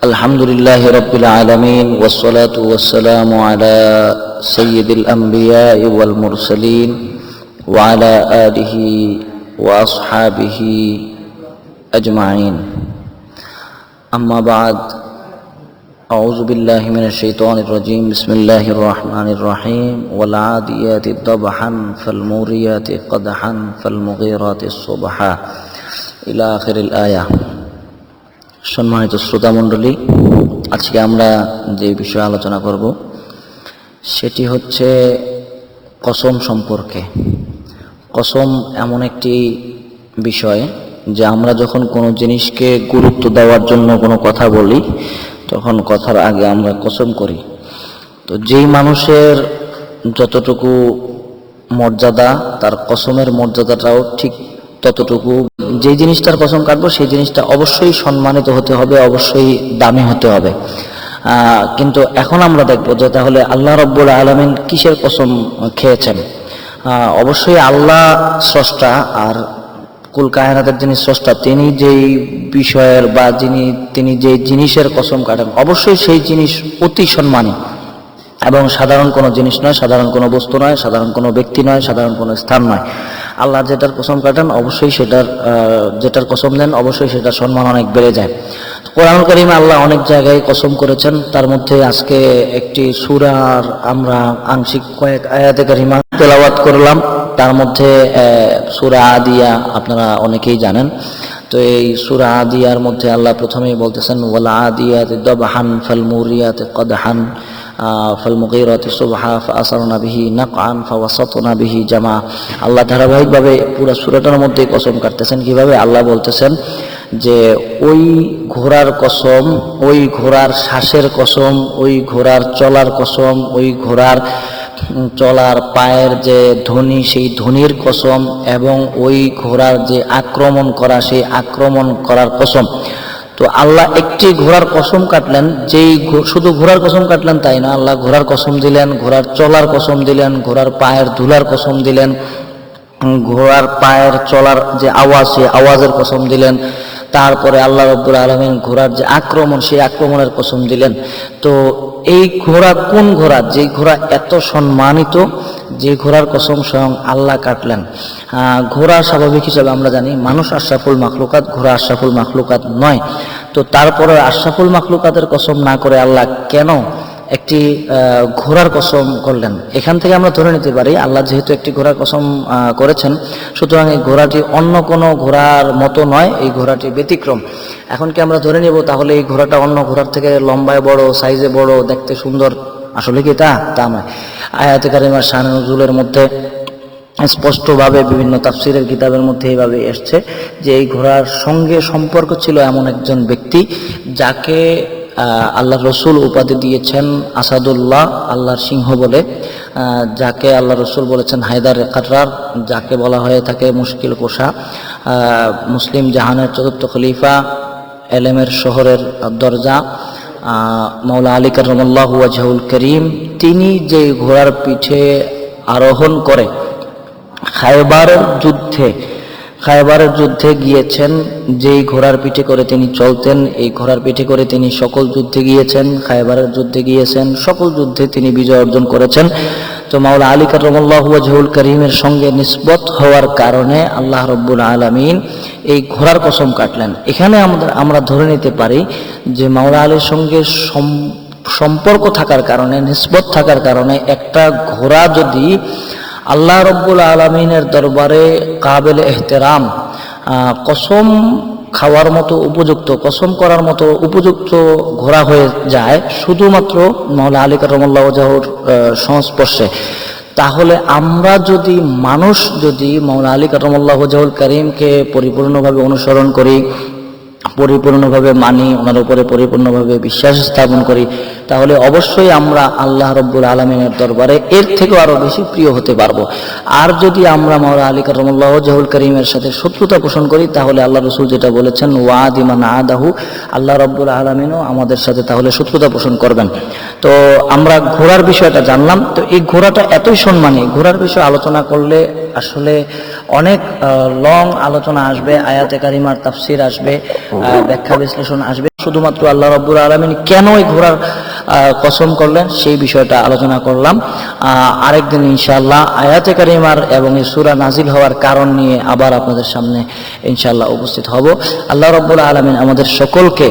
الحمد لله رب العالمين والصلاة والسلام على سيد الأنبياء والمرسلين وعلى آله وأصحابه أجمعين. أما بعد أعوذ بالله من الشيطان الرجيم. بسم الله الرحمن الرحيم. والعاديات ضبحا فالموريات قدحا فالمغيرات الصبحا. إلى آخر الآية. সম্মানিত শ্রোতা মণ্ডলী আজকে আমরা যে বিষয়ে আলোচনা করব, সেটি হচ্ছে কসম সম্পর্কে। কসম এমন একটি বিষয় যে আমরা যখন কোনো জিনিসকে গুরুত্ব দেওয়ার জন্য কোনো কথা বলি, তখন কথার আগে আমরা কসম করি। তো যেই মানুষের যতটুকু মর্যাদা, তার কসমের মর্যাদাটাও ঠিক ততটুকু যে জিনিসটার কসম কাটবো, সেই জিনিসটা অবশ্যই সম্মানিত হতে হবে, অবশ্যই দামি হতে হবে। কিন্তু এখন আমরা দেখব যে তাহলে আল্লাহ রব্বুল আলমিন কিসের কসম খেয়েছেন? অবশ্যই আল্লাহ স্রষ্টা আর কুল কায়নাতের যিনি স্রষ্টা, তিনি যেই বিষয়ের বা যিনি, তিনি যে জিনিসের কসম কাটেন, অবশ্যই সেই জিনিস অতি সম্মানী। এবং সাধারণ কোনো জিনিস নয়, সাধারণ কোনো বস্তু নয়, সাধারণ কোনো ব্যক্তি নয়, সাধারণ কোনো স্থান নয়। আল্লাহ যেটার কসম কাটেন, অবশ্যই সেটার যেটার কসম দেন, অবশ্যই সেটার সম্মান অনেক বেড়ে যায়। কোরআন করিমে আল্লাহ অনেক জায়গায় কসম করেছেন। তার মধ্যে আজকে একটি সুরার আমরা আংশিক কয়েক আয়াতে কারিমা তেলাওয়াত করলাম। তার মধ্যে সুরা আদিয়া আপনারা অনেকেই জানেন। তো এই সুরা আদিয়ার মধ্যে আল্লাহ প্রথমেই বলতেছেন, ওয়ালা আদিয়াতে দবহান ফাল মুরিয়াতে কদহান। ফালমুগিরাত সুবহা ফাসারনা বিহি নাকআন ফাওয়াসাতনা বিহি জামা। আল্লাহ ধারাবাহিকভাবে পুরো সূরাটার মধ্যে কসম কাটতেছেন। কীভাবে? আল্লাহ বলতেছেন যে, ওই ঘোড়ার কসম, ওই ঘোড়ার শ্বাসের কসম, ওই ঘোড়ার চলার কসম, ওই ঘোড়ার চলার পায়ের যে ধ্বনি, সেই ধ্বনির কসম এবং ওই ঘোড়ার যে আক্রমণ করা, সেই আক্রমণ করার কসম। তো আল্লাহ একটি ঘোড়ার কসম কাটলেন, যেই শুধু ঘোড়ার কসম কাটলেন তাই না, আল্লাহ ঘোড়ার কসম দিলেন, ঘোড়ার চলার কসম দিলেন, ঘোড়ার পায়ের ধুলার কসম দিলেন ঘোড়ার পায়ের চলার যে আওয়াজ, সেই আওয়াজের কসম দিলেন। তারপরে আল্লাহ রব্বুল আলমিন ঘোড়ার যে আক্রমণ, সেই আক্রমণের কসম দিলেন। তো এই ঘোড়া কোন ঘোড়া? যে ঘোড়া এত সম্মানিত যে ঘোড়ার কসম স্বয়ং আল্লাহ কাটলেন। ঘোড়া স্বাভাবিক হিসাবে আমরা জানি মানুষ আশরাফুল মাখলুকাত, ঘোড়া আশরাফুল মাখলুকাত নয়। তো তারপরে আশরাফুল মাখলুকাতের কসম না করে আল্লাহ কেন একটি ঘোড়ার কসম করলেন? এখান থেকে আমরা ধরে নিতে পারি, আল্লাহ যেহেতু একটি ঘোড়ার কসম করেছেন, সুতরাং এই ঘোড়াটি অন্য কোনো ঘোড়ার মতো নয়, এই ঘোড়াটি ব্যতিক্রম। এখন কি আমরা ধরে নেব তাহলে এই ঘোড়াটা অন্য ঘোড়ার থেকে লম্বায় বড়, সাইজে বড়, দেখতে সুন্দর? আসলে কি তা? তা নয়। আয়াতে কারিমার শাহ নজরুলের মধ্যে স্পষ্টভাবে বিভিন্ন তাফসিরের কিতাবের মধ্যে এইভাবে এসছে যে এই ঘোড়ার সঙ্গে সম্পর্ক ছিল এমন একজন ব্যক্তি যাকে আল্লাহ রসুল উপাধি দিয়েছেন আসাদুল্লাহ আল্লাহর সিংহ বলে যাকে আল্লাহ রসুল বলেছেন হায়দার কাটরার যাকে বলা হয়ে থাকে মুশকিল কোষা মুসলিম জাহানের চতুর্থ খলিফা, এলেমের শহরের দরজা মৌলা আলী কারমল্লাহ ওয়াজহুল করিম তিনি যে ঘোড়ার পিঠে আরোহণ করে, খায়বারের যুদ্ধে খায়বারের যুদ্ধে গিয়েছেন, যেই ঘোড়ার পিঠে করে তিনি চলতেন, এই ঘোড়ার পিঠে করে তিনি সকল যুদ্ধে গিয়েছেন, খায়বারের যুদ্ধে গিয়েছেন, সকল যুদ্ধে তিনি বিজয় অর্জন করেছেন। তো মাওলা আলী কারমল্লাহ ওয়াজহুল করিমের সঙ্গে নিসবত হওয়ার কারণে আল্লাহ রব্বুল আলমিন এই ঘোড়ার কসম কাটলেন। এখানে আমাদের, আমরা ধরে নিতে পারি যে মাওলা আলীর সঙ্গে সম্পর্ক থাকার কারণে নিসবত থাকার কারণে একটা ঘোড়া যদি আল্লাহ রব্বুল আলমিনের দরবারে কাবেল এহতেরাম কসম খাওয়ার মতো উপযুক্ত, কসম করার মতো উপযুক্ত ঘোড়া হয়ে যায় শুধুমাত্র মহলা আলী কারমল্লাহ জাহুর সংস্পর্শে, তাহলে আমরা যদি মানুষ যদি মৌলা আলী কারমল্লাহ জাহুল করিমকে পরিপূর্ণভাবে অনুসরণ করি পরিপূর্ণভাবে মানি, ওনার উপরে পরিপূর্ণভাবে বিশ্বাস স্থাপন করি, তাহলে অবশ্যই আমরা আল্লাহ রব্বুল আলমিনের দরবারে এর থেকেও আরও বেশি প্রিয় হতে পারব। আর যদি আমরা মাওলা আলী কারমুল্লাহ জাহুল করিমের সাথে শত্রুতা পোষণ করি, তাহলে আল্লাহ রসুল যেটা বলেছেন, ওয়াদ ইমান আদাহু আল্লাহ রব্বুল আলমিনও আমাদের সাথে তাহলে শত্রুতা পোষণ করবেন। তো আমরা ঘোড়ার বিষয়টা জানলাম, তো এই ঘোড়াটা এতই সম্মানী, ঘোড়ার বিষয়ে আলোচনা করলে আসলে অনেক লং আলোচনা আসবে, আয়াতে কারিমার তাফসির আসবে ব্যাখ্যা বিশ্লেষণ আসবে। শুধুমাত্র আল্লাহ রব্বুল আলমিন কেন এই ঘোড়ার কসম করলেন, সেই বিষয়টা আলোচনা করলাম। আরেকদিন ইনশাআল্লাহ আয়াতে কারিমার এবং এই সুরা নাজিল হওয়ার কারণ নিয়ে আবার আপনাদের সামনে ইনশাআল্লাহ উপস্থিত হব। আল্লাহ রব্বুল আলমিন আমাদের সকলকে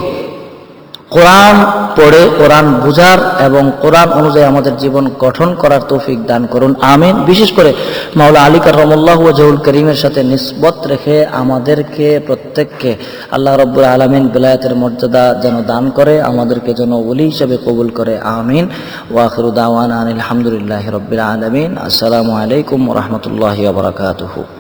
কোরআন পড়ে, কোরআন বুঝার এবং কোরআন অনুযায়ী আমাদের জীবন গঠন করার তৌফিক দান করুন। আমিন। বিশেষ করে মাওলা আলী কারমল্লাহ জহুল করিমের সাথে নিসবত রেখে আমাদেরকে, প্রত্যেককে আল্লাহ রব্বুল আলমিন বিলায়তের মর্যাদা যেন দান করে, আমাদেরকে যেন ওলি হিসেবে কবুল করে। আমিন। ওয়াখিরু দাওয়ান আনিল আলহামদুলিল্লাহ রব্বিল আলমিন। আসসালামু আলাইকুম রহমতুল্লাহ বারকাতুহু।